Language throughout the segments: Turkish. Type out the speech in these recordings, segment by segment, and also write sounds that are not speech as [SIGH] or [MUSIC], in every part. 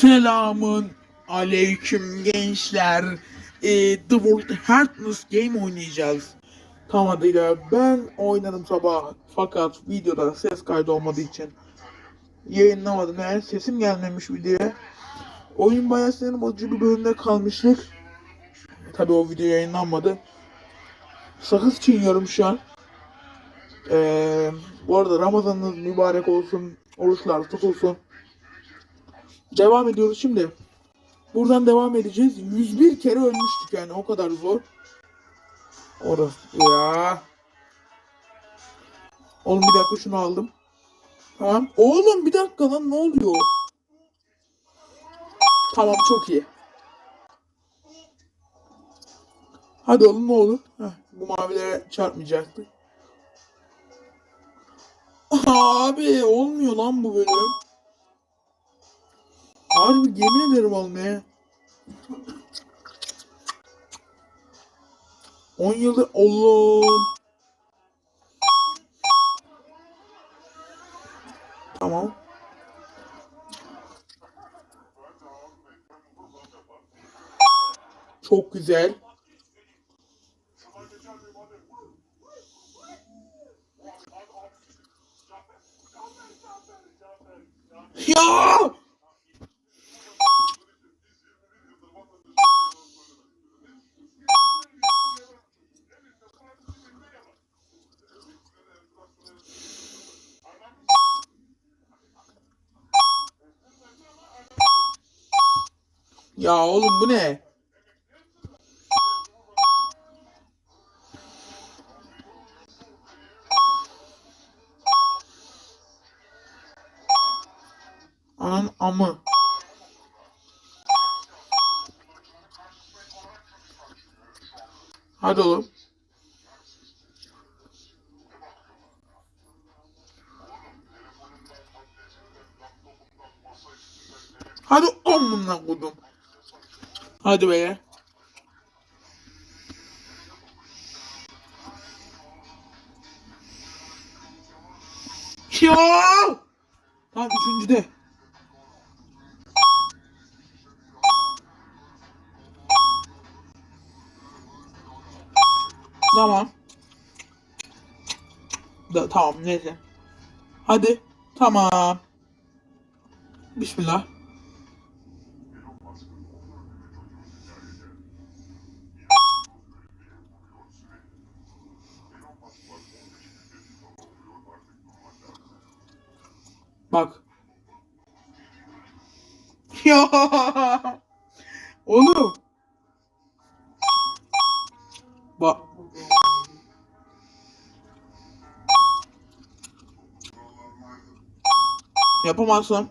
Selamın aleyküm gençler. Ee, The World Heartless Game oynayacağız. Tam adıyla ben oynadım sabah fakat videoda ses kaydı olmadığı için yayınlamadım. Yani sesim gelmemiş videoya. Oyun bayağı sinir bozucu bir bölümde kalmıştık. Tabi o video yayınlanmadı. Sakız çiğniyorum şu an. Ee, bu arada Ramazanınız mübarek olsun. Oruçlar tutulsun. Devam ediyoruz şimdi. Buradan devam edeceğiz. 101 kere ölmüştük yani o kadar zor. Orası ya. Oğlum bir dakika şunu aldım. Tamam. Oğlum bir dakika lan ne oluyor? Tamam çok iyi. Hadi oğlum ne olur. Heh, bu mavilere çarpmayacaktı. Abi olmuyor lan bu bölüm. Harbi yemin ederim olmaya. 10 yıldır Allah'ım. Tamam. Çok güzel. Ya! Ya oğlum bu ne? Anam amı. Hadi oğlum. Hadi amına kodum. Hadi be. Ya! Tamam üçüncüde. Tamam. Da, tamam neyse. Hadi. Tamam. Bismillah. Bak. Ya. Oğlum. Bak. Yapamazsam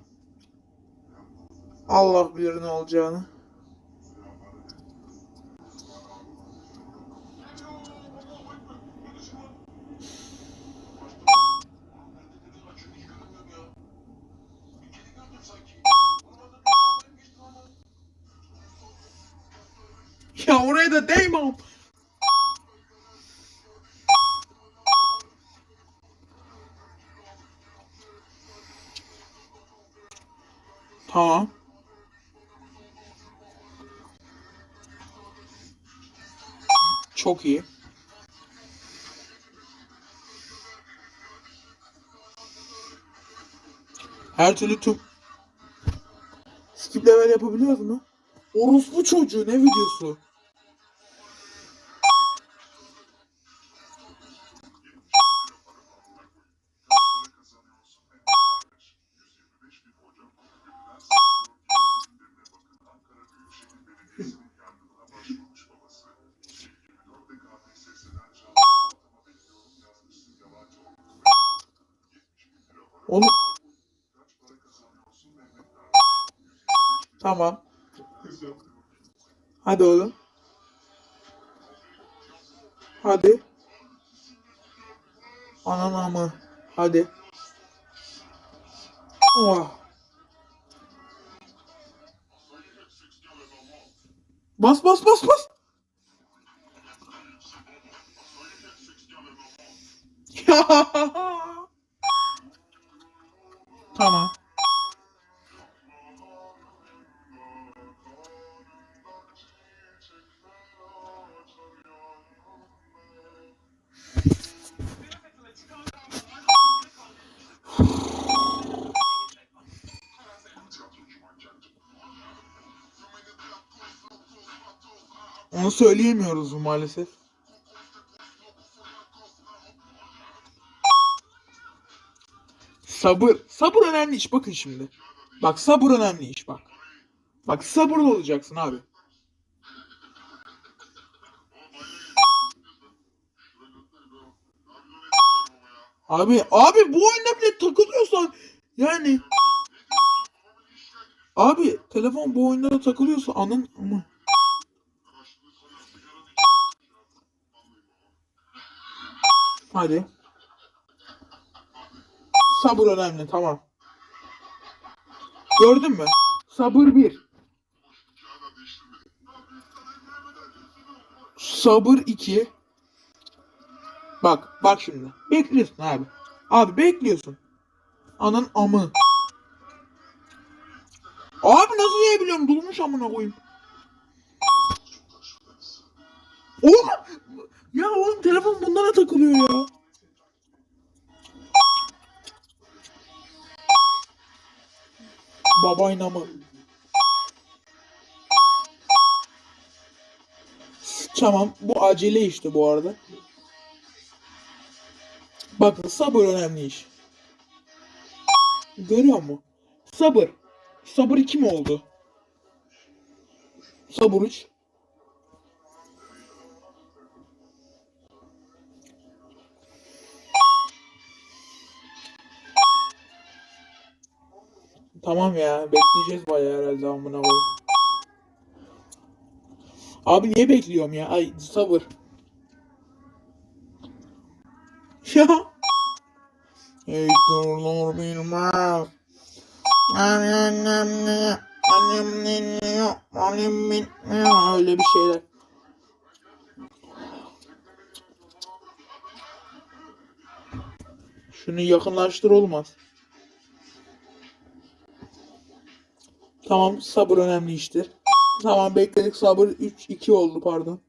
Allah bilir ne olacağını. Ya oraya da değmem. Tamam. Çok iyi. Her türlü tüm skip level yapabiliyoruz mu? Orospu çocuğu ne videosu? Oğlum. Tamam. Hadi oğlum. Hadi. Anana mı? Hadi. Oh. Bas bas bas bas. [LAUGHS] Tamam. Onu söyleyemiyoruz maalesef. Sabır. Sabır önemli iş. Bakın şimdi. Bak sabır önemli iş bak. Bak sabırlı olacaksın abi. Abi abi bu oyunda bile takılıyorsan yani Abi telefon bu oyunlara takılıyorsa anın ama Hadi. Sabır önemli tamam. Gördün mü? Sabır bir. Sabır iki. Bak bak şimdi. Bekliyorsun abi. Abi bekliyorsun. Anın amı. Abi nasıl yiyebiliyorum? Dolmuş amına koyayım. Oğlum. Ya oğlum telefon bunlara takılıyor ya. Babayla mı? Tamam. Bu acele işte bu arada. Bakın sabır önemli iş. Görüyor musun? Sabır. Sabır 2 mi oldu? Sabır 3. Tamam ya. Bekleyeceğiz bayağı herhalde amına koyayım. Abi niye bekliyorum ya? Ay sabır. Ya. Ey durulur bilmez. Annem ne? Annem ne diyor? Annem bitmiyor. Öyle bir şeyler. Şunu yakınlaştır olmaz. Tamam sabır önemli iştir. Tamam bekledik sabır 3 2 oldu pardon.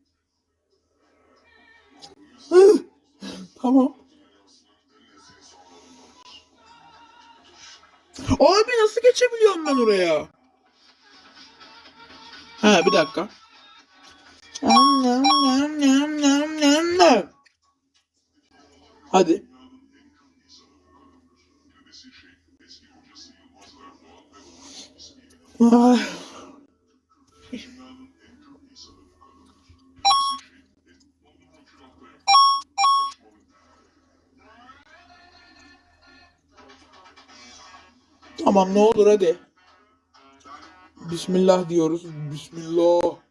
Tamam. Abi nasıl geçebiliyorum ben oraya? Ha bir dakika. Hadi. Tamam ne olur hadi. Bismillah diyoruz. Bismillah.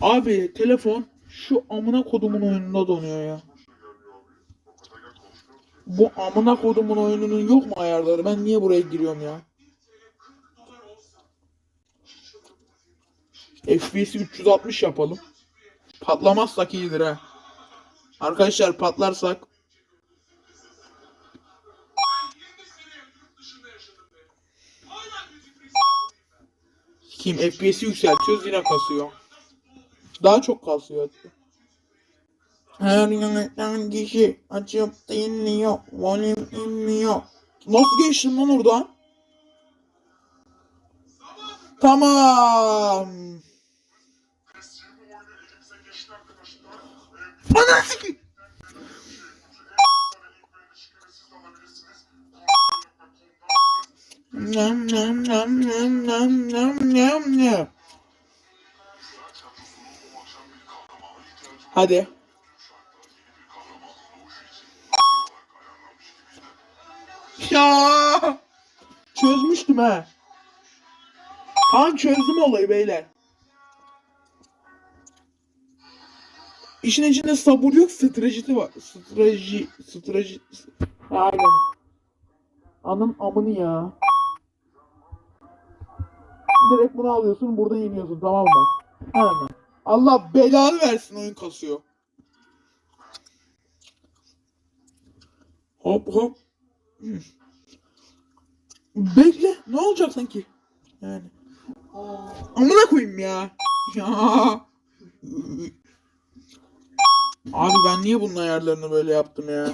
Abi telefon şu amına kodumun oyununda donuyor ya. Bu amına kodumun oyununun yok mu ayarları? Ben niye buraya giriyorum ya? FPS'i 360 yapalım. Patlamazsak iyidir ha. Arkadaşlar patlarsak kim FPS'i yükseltiyoruz yine kasıyor. Daha çok kasıyor hatta. Her yöneten kişi açıp dinliyor. Volüm inmiyor. Nasıl geçtim lan oradan? Tamam. Ana sikeyim. Nam nam nam nam nam nam nam Hadi. Ya. Çözmüştüm ha. Tamam çözdüm olayı beyler. İşin içinde sabır yok, stratejisi var. Strateji, strateji. Aynen. Anın amını ya. Direkt bunu alıyorsun, buradan iniyorsun tamam mı? Hemen. Allah belanı versin oyun kasıyor. Hop hop. Bekle. Ne olacak sanki? Yani. Amına koyayım ya. Ya. Abi ben niye bunun ayarlarını böyle yaptım ya?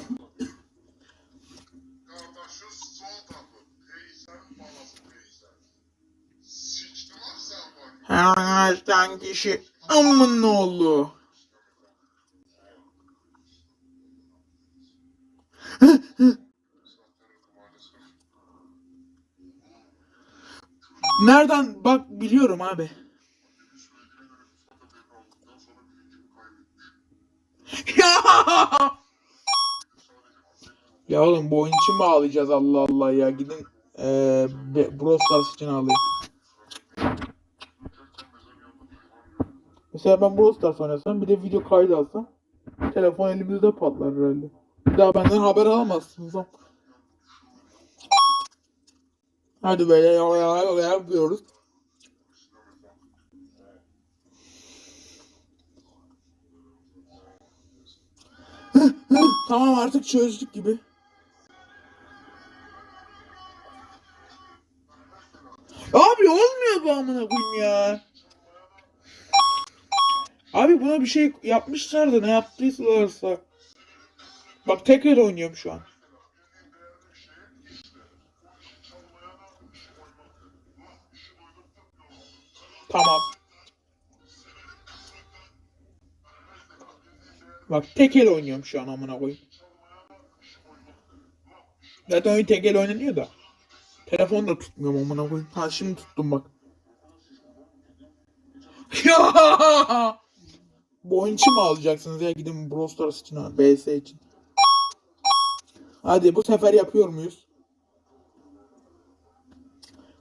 Her kişi amın oldu? Nereden bak biliyorum abi. Ya! Oğlum bu oyun için mi ağlayacağız Allah Allah ya gidin Be- Brawl Stars için ağlayın. Mesela ben Brawl Stars oynasam bir de video kaydı alsam telefon elimizde patlar herhalde. Bir daha benden haber alamazsınız lan. Hadi böyle yapıyoruz. [LAUGHS] tamam artık çözdük gibi. Abi olmuyor bu amına koyayım ya. Abi buna bir şey yapmışlar da ne yaptıysalarsa. Bak tekrar oynuyorum şu an. Tamam. Bak tek el oynuyorum şu an amına koyayım. Zaten oyun tek el oynanıyor da. Telefonu da tutmuyorum amına koyayım. Ha şimdi tuttum bak. [LAUGHS] Ya! Bu oyun için mi alacaksınız ya? Gidin Brawl Stars için ha. BS için. Hadi bu sefer yapıyor muyuz?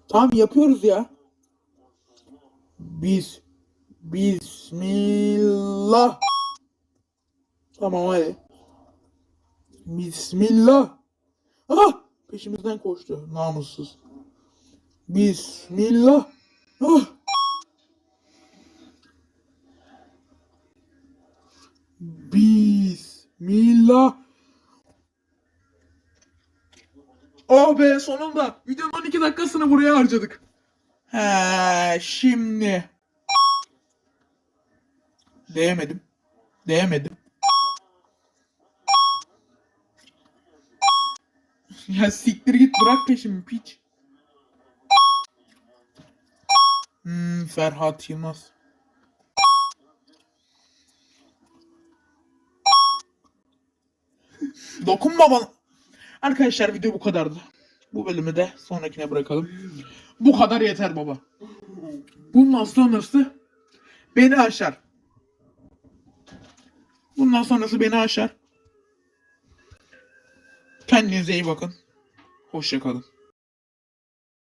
Tamam yapıyoruz ya. Biz Bismillah. Tamam hadi. Bismillah. Ah! Peşimizden koştu. Namussuz. Bismillah. Ah! Bismillah. Oh be sonunda. Videonun 12 dakikasını buraya harcadık. He şimdi. Değemedim. Değemedim. Ya siktir git bırak peşimi piç. Hmm, Ferhat Yılmaz. Dokunma bana. Arkadaşlar video bu kadardı. Bu bölümü de sonrakine bırakalım. Bu kadar yeter baba. Bundan sonrası beni aşar. Bundan sonrası beni aşar. Kendinize iyi bakın. Hoşça kalın.